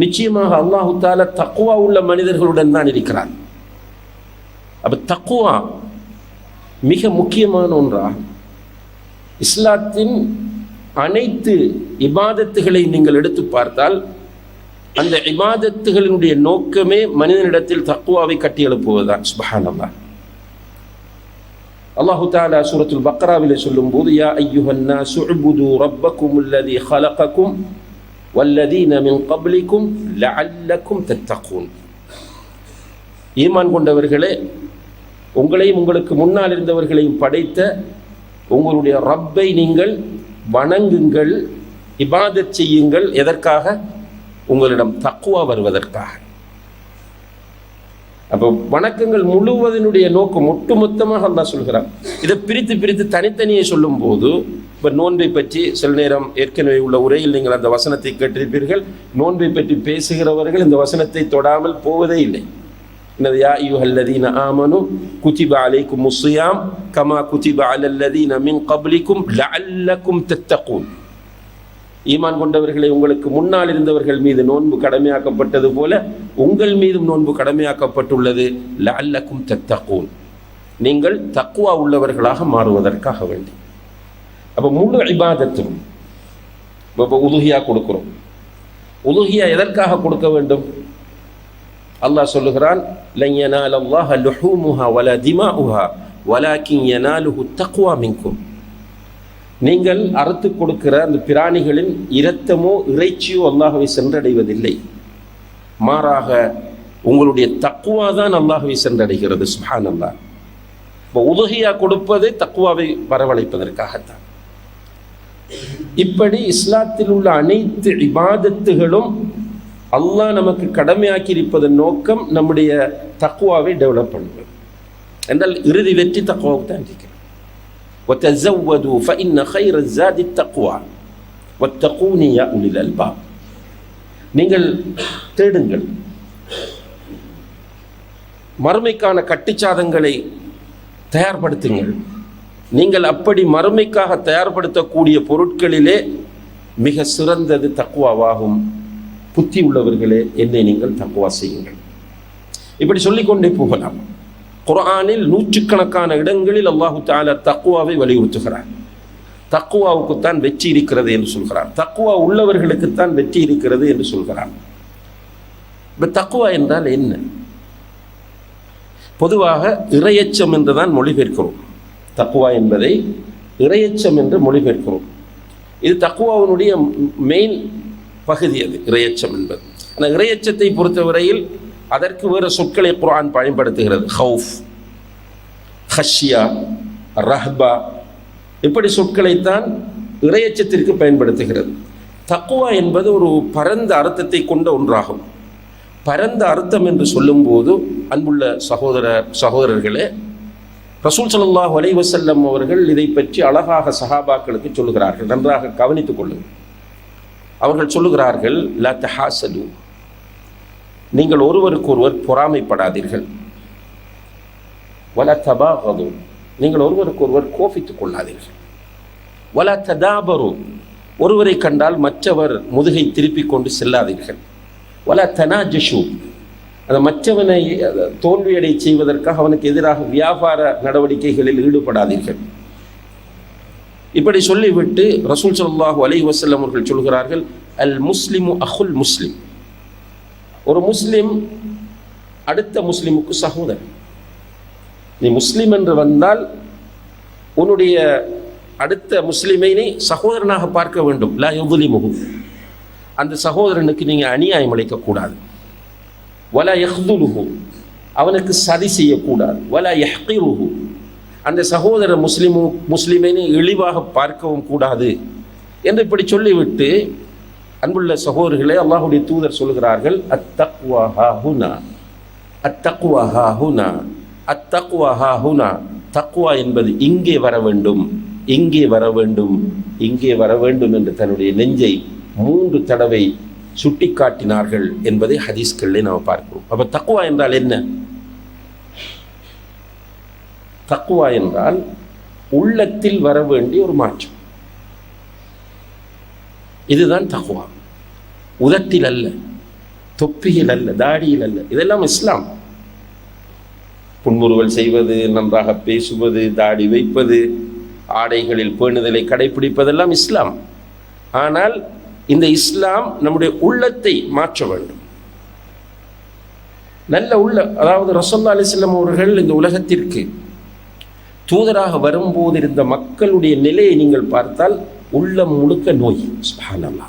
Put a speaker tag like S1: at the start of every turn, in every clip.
S1: நிச்சயமாக அல்லாஹு தால தக்குவா உள்ள மனிதர்களுடன் தான் இருக்கிறார் அப்போ தக்குவா மிக முக்கியமான ஒன்றா? இஸ்லாத்தின் அனைத்து இபாதத்துகளை நீங்கள் எடுத்து பார்த்தால் அந்த இபாதத்துகளினுடைய நோக்கமே மனிதனிடத்தில் தக்குவாவை கட்டி எழுப்புவதுதான். சுபஹானல்லா அல்லாஹு தாலா சூரத்துல் பக்ராவிலே சொல்லும் போது யா ஐயுஹன்னா சுபுது ரப்பக்கும் உள்ளதி ஹலகக்கும் வல்லதீன மின் கப்லிக்கும் லல்லக்கும் தத்தக்கூன் ஈமான் கொண்டவர்களே உங்களையும் உங்களுக்கு முன்னால் இருந்தவர்களையும் படைத்த உங்களுடைய ரப்பை நீங்கள் வணங்குங்கள் இபாதத் செய்யுங்கள் எதற்காக? உங்களிடம் தக்குவா வருவதற்காக. அப்போ வணக்கங்கள் முழுவதனுடைய நோக்கம் ஒட்டுமொத்தமாக அல்லா சொல்கிறான். இதை பிரித்து பிரித்து தனித்தனியை சொல்லும் போது இப்போ நோன்பை பற்றி சில நேரம் ஏற்கனவே உள்ள உரையில் நீங்கள் அந்த வசனத்தை கேட்டிருப்பீர்கள். நோன்பை பற்றி பேசுகிறவர்கள் இந்த வசனத்தை தொடாமல் போவதே இல்லை. என்னது? யா ஐயுஹல்லதீன ஆமனு குதிப அலைக்கும் முஸ்ஸியாம் கமா குதிப அலல்லதீன மின் கப்லிக்கும் லஅல்லக்கும் தத்தகூன். ஈமான் கொண்டவர்களை உங்களுக்கு முன்னால் இருந்தவர்கள் மீது நோன்பு கடமையாக்கப்பட்டது போல உங்கள் மீதும் நோன்பு கடமையாக்கப்பட்டுள்ளது. லஅல்லக்கும் தத்தகூன். நீங்கள் தக்குவா உள்ளவர்களாக மாறுவதற்காக வேண்டி. அப்போ முழு இபாதத்தும் இப்போ உதுகியா கொடுக்கிறோம் உதுகியா எதற்காக கொடுக்க வேண்டும் அல்லாஹ் சொல்லுகிறான் லன் யனால லுஹூமுஹா வலா திமாஉஹா வலாக்கின் யனாலுஹு தக்குவா மின்கும் நீங்கள் அறுத்து கொடுக்கிற அந்த பிராணிகளின் இரத்தமோ இறைச்சியோ அல்லாஹவை சென்றடைவதில்லை மாறாக உங்களுடைய தக்குவா தான் அல்லாஹவை சென்றடைகிறது சுஹான் அல்லாஹ் இப்போ உதகையா கொடுப்பது தக்குவாவை வரவழைப்பதற்காகத்தான் இப்படி இஸ்லாத்தில் உள்ள அனைத்து இபாதத்துகளும் அல்லாஹ் நமக்கு கடமையாக்கி இருப்பதன் நோக்கம் நம்முடைய தக்குவாவை டெவலப் பண்ணுவது என்றால் இறுதி வெற்றி தக்குவாவுக்கு தான் இருக்கிறது وتزودوا فإن خير الزاد التقوى واتقوني يا أولي الألباب நீங்கள் தேடுங்கள் மறுமைக்கான கட்டுச்சாதங்களை தயார்படுத்துங்கள் நீங்கள் அப்படி மறுமைக்காக தயார்படுத்தக்கூடிய பொருட்களிலே மிக சிறந்தது தக்குவாவாகும். புத்தி உள்ளவர்களே என்னை நீங்கள் தக்குவா செய்யுங்கள். இப்படி சொல்லிக்கொண்டே போகலாம். குரானில் நூற்றுக்கணக்கான இடங்களில் அல்லாஹு தாலா தக்குவாவை வலியுறுத்துகிறார். தக்குவாவுக்குத்தான் வெற்றி இருக்கிறது என்று சொல்கிறார். தக்குவா உள்ளவர்களுக்குத்தான் வெற்றி இருக்கிறது என்று சொல்கிறார். இப்போ தக்குவா என்றால் என்ன? பொதுவாக இறையச்சம் என்று தான் மொழிபெயர்க்கிறோம். தக்குவா என்பதை இறையச்சம் என்று மொழிபெயர்க்கிறோம். இது தக்குவாவினுடைய மெயின் பகுதி அது இறையச்சம் என்பது. ஆனால் இறையச்சத்தை பொறுத்தவரையில் அதற்கு வேறு சொற்களை குரான் பயன்படுத்துகிறது. ஹவுஃப் ஹஷ்யா ரஹ்பா இப்படி சொற்களைத்தான் இறையச்சத்திற்கு பயன்படுத்துகிறது. தக்குவா என்பது ஒரு பரந்த அர்த்தத்தை கொண்ட ஒன்றாகும். பரந்த அர்த்தம் என்று சொல்லும்போது அன்புள்ள சகோதர சகோதரர்களே ரசூல் சல்லாஹ் அலை வசல்லம் அவர்கள் இதை பற்றி அழகாக சஹாபாக்களுக்கு சொல்லுகிறார்கள். நன்றாக கவனித்துக் கொள்ளுங்கள். அவர்கள் சொல்லுகிறார்கள் லா தஹாசலு நீங்கள் ஒருவருக்கொருவர் பொறாமைப்படாதீர்கள். வல தபாகது. நீங்கள் ஒருவருக்கொருவர் கோபித்துக் கொள்ளாதீர்கள். வல ததாபரு. ஒருவரை கண்டால் மற்றவர் முதுகை திருப்பிக் கொண்டு செல்லாதீர்கள். வல தனாஜஷு. அதை மற்றவனை தோல்வியடை செய்வதற்காக அவனுக்கு எதிராக வியாபார நடவடிக்கைகளில் ஈடுபடாதீர்கள். இப்படி சொல்லிவிட்டு ரசூல் சொல்லாஹு அலை வசல்லம் அவர்கள் சொல்கிறார்கள் அல் முஸ்லிமு அஹுல் முஸ்லிம். ஒரு முஸ்லிம் அடுத்த முஸ்லிமுக்கு சகோதரன். நீ முஸ்லிம் என்று வந்தால் உன்னுடைய அடுத்த முஸ்லிமை நீ சகோதரனாக பார்க்க வேண்டும். லா எவ்வளிமுகு அந்த சகோதரனுக்கு நீங்கள் அநியாயம் அளிக்கக்கூடாது. வலா எஹ்துலுஹு அவனுக்கு சதி செய்யக்கூடாது. வலா எஹ்கிருஹு அந்த சகோதர முஸ்லிமு முஸ்லிமை இழிவாக பார்க்கவும் கூடாது என்று இப்படி சொல்லிவிட்டு அன்புள்ள சகோதரர்களே அல்லாஹுடைய தூதர் சொல்கிறார்கள் அத்தக்வா ஹுனா அத்தக்வா தக்குவா ஹுனா என்பது இங்கே வர வேண்டும் இங்கே வர வேண்டும் இங்கே வர வேண்டும் என்று தன்னுடைய நெஞ்சை மூன்று தடவை சுட்டிக்காட்டினார்கள் என்பதை ஹதீஸ்களிலே நாம் பார்க்கிறோம். அப்ப தக்குவா என்றால் என்ன? தக்குவா என்றால் உள்ளத்தில் வர வேண்டிய ஒரு மாற்றம். இதுதான் தக்குவா உதட்டில் அல்ல தொப்பியில் அல்ல தாடியில் அல்ல. இதெல்லாம் இஸ்லாம். புன்முறுவல் செய்வது நன்றாக பேசுவது தாடி வைப்பது ஆடைகளில் பேணுதலை கடைபிடிப்பதெல்லாம் இஸ்லாம். ஆனால் இந்த இஸ்லாம் நம்முடைய உள்ளத்தை மாற்ற வேண்டும். நல்ல உள்ள அதாவது ரசோல்லா அலிஸ்லாம் அவர்கள் இந்த உலகத்திற்கு தூதராக வரும்போது இருந்த மக்களுடைய நிலையை நீங்கள் பார்த்தால் உள்ளம் முழுக்க நோய். சுப்ஹானல்லா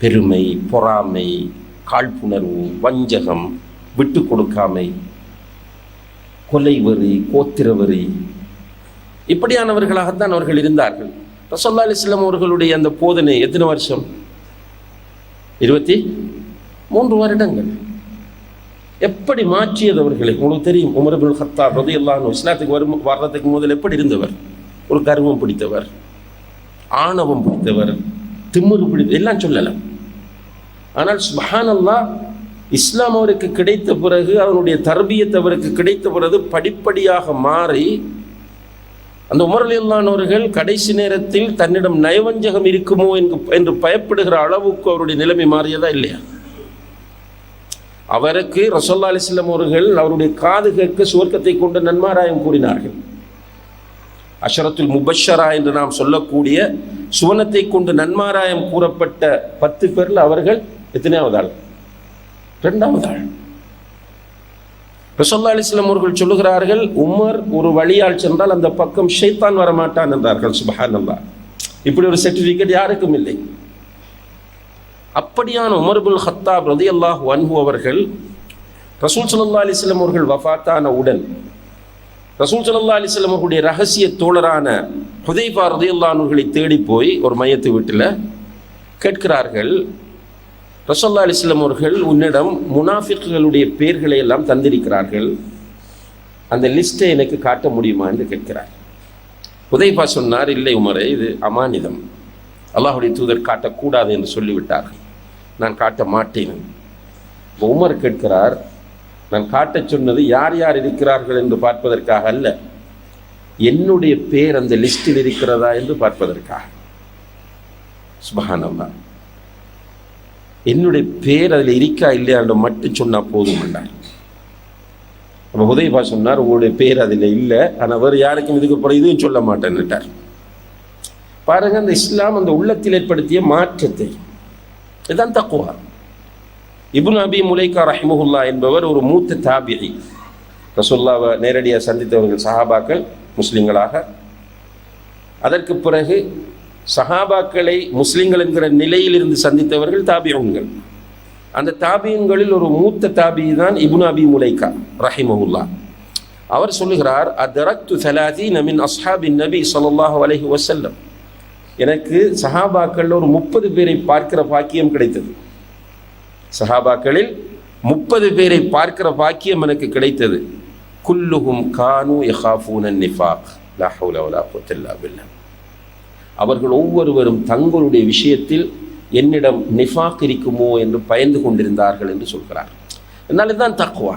S1: பெருமை பொறாமை காழ்ப்புணர்வு வஞ்சகம் விட்டு கொடுக்காமை கொலை வரி கோத்திர வரி இப்படியானவர்களாகத்தான் அவர்கள் இருந்தார்கள். ரசல்லா அலிஸ்லாம் அவர்களுடைய அந்த போதனை எத்தனை வருஷம்? இருபத்தி மூன்று வருடங்கள். எப்படி மாற்றியது அவர்களை? உங்களுக்கு தெரியும் உமரபுல் ஹத்தார் ரதி அல்லாஹ் இஸ்லாத்துக்கு வரும் வர்றதுக்கு முதல் எப்படி இருந்தவர்? ஒரு கர்வம் பிடித்தவர் ஆணவம் பிடித்தவர் திமிரு பிடித்த எல்லாம் சொல்லலாம். ஆனால் சுபஹானல்லா இஸ்லாம் அவருக்கு கிடைத்த பிறகு அவனுடைய தர்பியத் அவருக்கு கிடைத்த பிறகு படிப்படியாக மாறி அந்த உமரலியல்லானவர்கள் கடைசி நேரத்தில் தன்னிடம் நயவஞ்சகம் இருக்குமோ என்று என்று பயப்படுகிற அளவுக்கு அவருடைய நிலைமை மாறியதா இல்லையா? அவருக்கு ரசோல்லா அலிஸ்லாம் அவர்கள் அவருடைய காது கேட்க சுவர்க்கத்தை கொண்டு நன்மாராயம் கூறினார்கள். அஷரத்துல் முபஷரா என்று நாம் சொல்லக்கூடிய சுவனத்தை கொண்டு நன்மாராயம் கூறப்பட்ட பத்து பேரில் அவர்கள் எத்தனையாவது ஆள்? இரண்டாவது ஆள். ரசோல்லா அலிஸ்லாம் அவர்கள் சொல்லுகிறார்கள் உமர் ஒரு வழியால் சென்றால் அந்த பக்கம் ஷைத்தான் வரமாட்டான் என்றார்கள். சுபஹானந்தா இப்படி ஒரு சர்டிஃபிகேட் யாருக்கும் இல்லை. அப்படியான உமர்புல் ஹத்தாப் ரதி அல்லாஹ் அன்பு அவர்கள் ரசூல் சல்லா அலிஸ்லாம் அவர்கள் வஃத்தான உடன் ரசூல் சல்லா அலிஸ்லாம் அவர்களுடைய ரகசிய தோழரான ஹுதைபா ரதி அல்லாஹர்களை தேடி போய் ஒரு மையத்து வீட்டில் கேட்கிறார்கள் ரசல்லா அலிஸ்லாம் அவர்கள் உன்னிடம் முனாஃபிக்குகளுடைய பெயர்களை எல்லாம் தந்திருக்கிறார்கள். அந்த லிஸ்ட்டை எனக்கு காட்ட முடியுமா என்று கேட்கிறார். உதய்பா சொன்னார் இல்லை உமரே இது அமானிதம். அல்லாஹுடைய தூதர் காட்டக்கூடாது என்று சொல்லிவிட்டார்கள். நான் காட்ட மாட்டேன். உமர் கேட்கிறார் நான் காட்டச் சொன்னது யார் யார் இருக்கிறார்கள் என்று பார்ப்பதற்காக அல்ல. என்னுடைய பேர் அந்த லிஸ்டில் இருக்கிறதா என்று பார்ப்பதற்காக. சுபஹானல்லா என்னுடைய பேர் அதில் இருக்கா இல்லையா என்று மட்டும் சொன்னால் போதும் என்றார் அப்போ உதயபா சொன்னார் உங்களுடைய பேர் அதில் இல்லை. ஆனால் வேறு யாருக்கும் இதுக்கு அப்புறம் இதுவும் சொல்ல மாட்டேன்னுட்டார் பாருங்க அந்த இஸ்லாம் அந்த உள்ளத்தில் ஏற்படுத்திய மாற்றத்தை. இதுதான் தக்குவா இபுன் அபி முலைக்கா ரஹிமுல்லா என்பவர் ஒரு மூத்த தாபிரி ரசுல்லாவை நேரடியாக சந்தித்தவர்கள் சஹாபாக்கள் முஸ்லிம்களாக. அதற்கு பிறகு சஹாபாக்களை முஸ்லீம்கள் என்கிற நிலையிலிருந்து சந்தித்தவர்கள் தாபியங்கள் அந்த தாபியங்களில் ஒரு மூத்த தாபி தான் இபுன் அபி முலைக்கா ரஹிமஹுல்லா. அவர் சொல்லுகிறார் அதரக்து சலாதி நமின் அஸ்ஹாபின் நபி ஸல்லல்லாஹு அலஹி வசல்லம் எனக்கு சஹாபாக்களில் ஒரு முப்பது பேரை பார்க்கிற பாக்கியம் கிடைத்தது. சஹாபாக்களில் முப்பது பேரை பார்க்கிற பாக்கியம் எனக்கு கிடைத்தது. குல்லுகும் கானு யஹாஃபூனன் நிஃபாக். லா ஹவுல வலா குவத்த அவர்கள் ஒவ்வொருவரும் தங்களுடைய விஷயத்தில் என்னிடம் நிஃபாக் இருக்குமோ என்று பயந்து கொண்டிருந்தார்கள் என்று சொல்கிறார். அதனால தான் தக்குவா